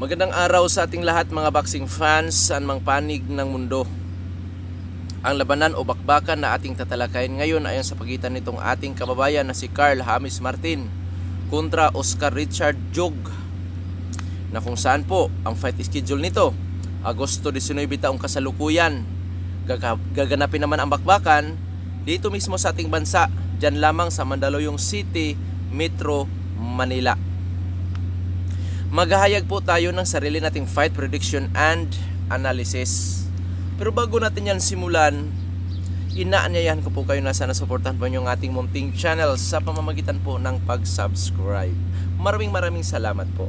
Magandang araw sa ating lahat mga boxing fans. Saan mang panig ng mundo. Ang labanan o bakbakan na ating tatalakayin ngayon ayon sa pagitan nitong ating kababayan na si Carl Hamis Martin kontra Oscar Richard Jog na kung saan po ang fight schedule nito. Agosto 19 taong kasalukuyan. Gaga- gaganapin naman ang bakbakan dito mismo sa ating bansa dyan lamang sa Mandaluyong City, Metro, Manila Maghahayag po tayo ng sarili nating fight prediction and analysis. Pero bago natin yan simulan, inaanyayahan ko po kayo na sana supportan po yung ating munting channel sa pamamagitan po ng pag-subscribe. Maraming maraming salamat po.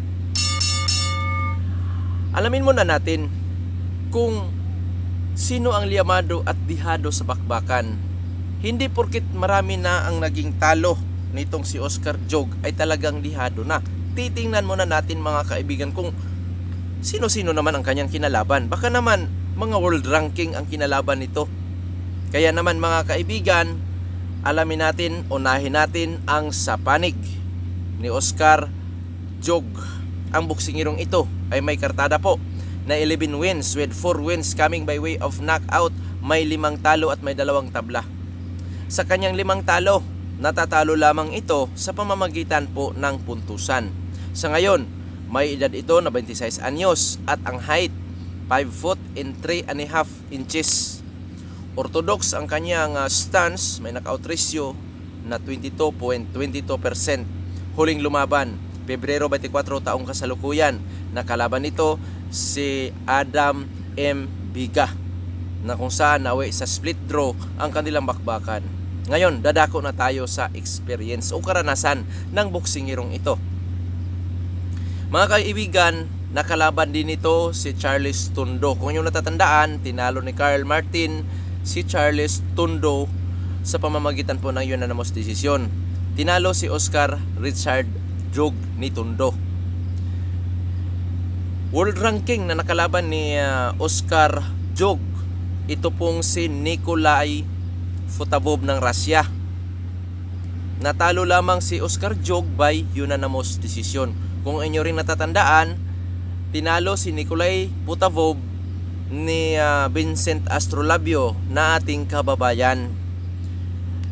Alamin muna natin kung sino ang liyamado at dihado sa bakbakan. Hindi porkit marami na ang naging talo nitong si Oscar Jog ay talagang dihado na titingnan muna natin mga kaibigan kung sino-sino naman ang kanyang kinalaban. Baka naman mga world ranking ang kinalaban nito. Kaya naman mga kaibigan, alamin natin, unahin natin ang sapanig ni Oscar Jog. Ang boksingirong ito ay may kartada po na 11 wins with 4 wins coming by way of knockout. May limang talo at may dalawang tabla. Sa kanyang limang talo, natatalo lamang ito sa pamamagitan po ng puntusan. Sa ngayon, may edad ito na 26 anyos at ang height 5 foot and 3 and a half inches. Orthodox ang kanyang ah, stance, may knockout ratio na 22.22%. Huling lumaban, Pebrero 24 taong kasalukuyan. Nakalaban nito si Adam M. Biga na kung saan nawi sa split draw ang kanilang bakbakan. Ngayon, dadako na tayo sa experience o karanasan ng boksingirong ito. Mga kaibigan, nakalaban din ito si Charles Tundo. Kung inyong natatandaan, tinalo ni Carl Martin si Charles Tundo sa pamamagitan po ng unanimous desisyon. Tinalo si Oscar Richard Jog ni Tundo. World ranking na nakalaban ni ah, Oscar Jog. Ito pong si Nikolai Futabov ng Russia. Natalo lamang si Oscar Jog by unanimous decision. Kung inyo rin natatandaan, tinalo si Nikolai Putavov ni ah, Vincent Astrolabio na ating kababayan.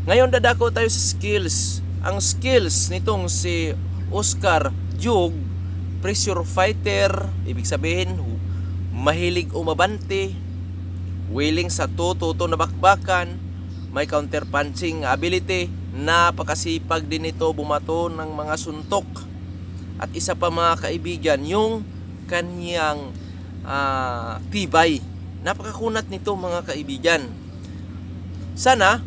Ngayon dadako tayo sa skills. Ang skills nitong si Oscar Jog, pressure fighter, ibig sabihin mahilig umabante, willing sa tuto na bakbakan, may counter punching ability, napakasipag din ito bumato ng mga suntok. At isa pa mga kaibigan, yung kanyang ah, tibay. Napakakunat nito mga kaibigan. Sana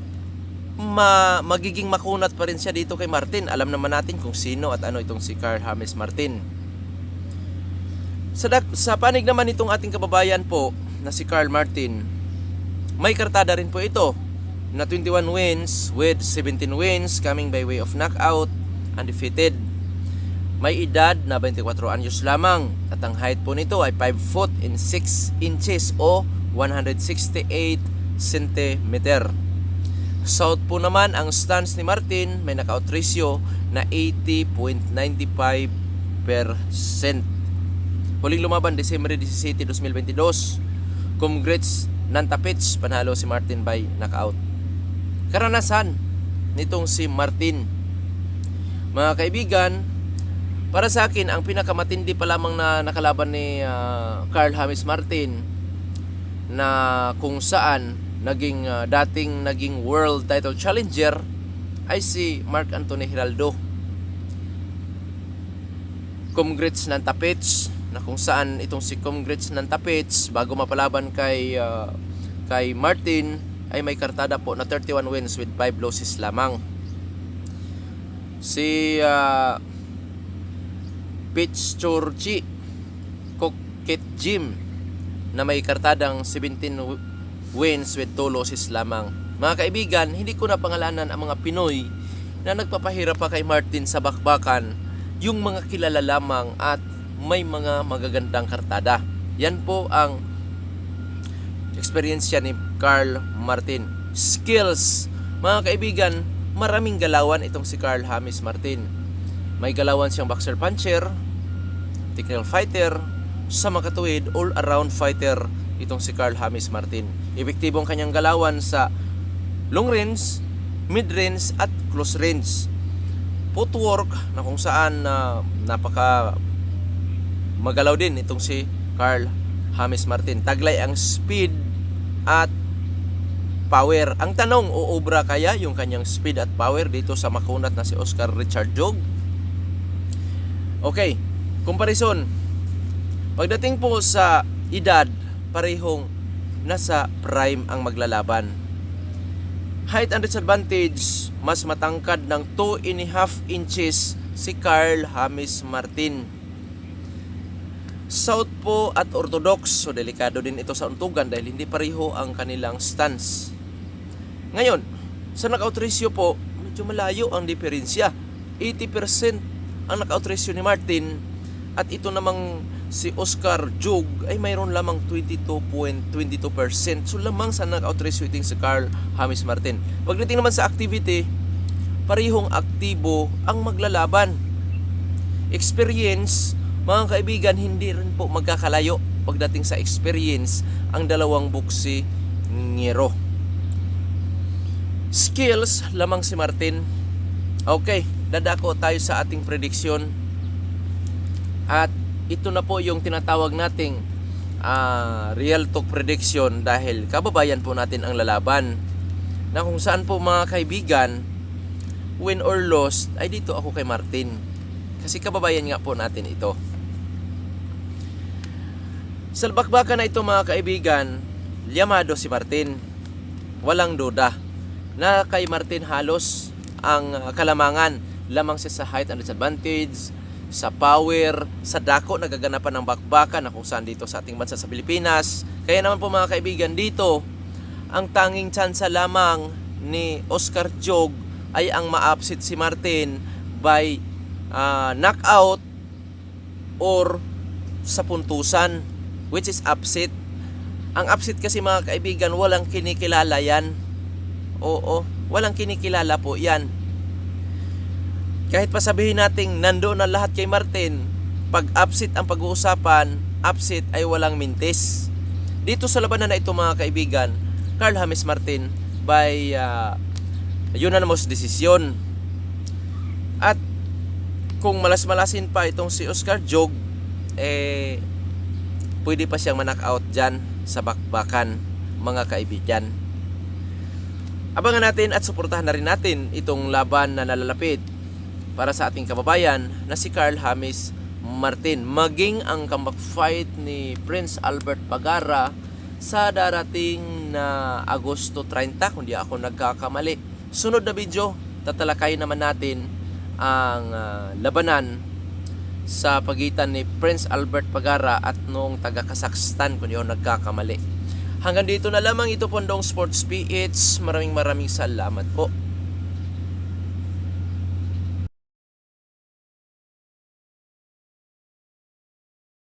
ma magiging makunat pa rin siya dito kay Martin. Alam naman natin kung sino at ano itong si Carl James Martin. Sa, sa panig naman itong ating kababayan po na si Carl Martin, may kartada rin po ito na 21 wins with 17 wins coming by way of knockout, undefeated. May edad na 24 anyos lamang at ang height po nito ay 5 foot and 6 inches o 168 cm. South po naman ang stance ni Martin may knockout ratio na 80.95%. Huling lumaban December 17, 2022. Congrats Nantapits panalo si Martin by knockout. Karanasan nitong si Martin. Mga kaibigan, para sa akin ang pinakamatindi pa lamang na nakalaban ni ah, Carl James Martin na kung saan naging ah, dating naging world title challenger ay si Mark Anthony Hiraldo. Congrats ng Tapits na kung saan itong si Congrats ng Tapits bago mapalaban kay ah, kay Martin ay may kartada po na 31 wins with 5 losses lamang. Si ah, Pitch Chorchi Kokit Jim na may kartadang 17 w- wins with 2 losses lamang. Mga kaibigan, hindi ko na pangalanan ang mga Pinoy na nagpapahirap pa kay Martin sa bakbakan yung mga kilala lamang at may mga magagandang kartada. Yan po ang experience ni Carl Martin. Skills. Mga kaibigan, maraming galawan itong si Carl James Martin. May galawan siyang boxer puncher, technical fighter, sa makatuwid all-around fighter itong si Carl Hamis Martin. Epektibong kanyang galawan sa long range, mid range at close range. Footwork na kung saan na napaka magalaw din itong si Carl Hamis Martin. Taglay ang speed at power. Ang tanong, uubra kaya yung kanyang speed at power dito sa makunat na si Oscar Richard Jog? Okay, comparison. Pagdating po sa edad, parehong nasa prime ang maglalaban. Height and disadvantage, mas matangkad ng 2 and a half inches si Carl Hamis Martin. Southpaw at Orthodox, so delikado din ito sa untugan dahil hindi pareho ang kanilang stance. Ngayon, sa ratio po, medyo malayo ang diferensya. 80% ang ratio ni Martin at ito namang si Oscar Jug ay mayroon lamang 22.22%. So lamang sa ratio iting si Carl Hamis Martin. Pagdating naman sa activity, parehong aktibo ang maglalaban. Experience, mga kaibigan, hindi rin po magkakalayo pagdating sa experience ang dalawang buksi ngero. Skills, lamang si Martin. Okay, dadako tayo sa ating prediksyon. At ito na po yung tinatawag nating ah, real talk prediction dahil kababayan po natin ang lalaban. Na kung saan po mga kaibigan, win or lost, ay dito ako kay Martin. Kasi kababayan nga po natin ito. Sa na ito mga kaibigan, liyamado si Martin. Walang duda na kay Martin halos ang uh, kalamangan lamang siya sa height and disadvantage, sa power, sa dako nagaganapan ng bakbakan na kung saan dito sa ating bansa sa Pilipinas. Kaya naman po mga kaibigan dito, ang tanging tsansa lamang ni Oscar Jog ay ang ma-upset si Martin by uh, knockout or sa puntusan which is upset. Ang upset kasi mga kaibigan, walang kinikilala yan. Oo, walang kinikilala po yan. Kahit pa sabihin nating nandoon na lahat kay Martin, pag upset ang pag-uusapan, upset ay walang mintis. Dito sa labanan na ito mga kaibigan, Carl James Martin by uh, unanimous decision. At kung malas-malasin pa itong si Oscar Jog, eh, pwede pa siyang manak-out dyan sa bakbakan mga kaibigan. Abangan natin at suportahan na rin natin itong laban na nalalapit para sa ating kababayan na si Carl Hamis Martin. Maging ang comeback fight ni Prince Albert Pagara sa darating na Agosto 30 kung di ako nagkakamali. Sunod na video, tatalakay naman natin ang ah, labanan sa pagitan ni Prince Albert Pagara at noong taga Kazakhstan kung di ako nagkakamali. Hanggang dito na lamang ito pondong Sports PH. Maraming maraming salamat po.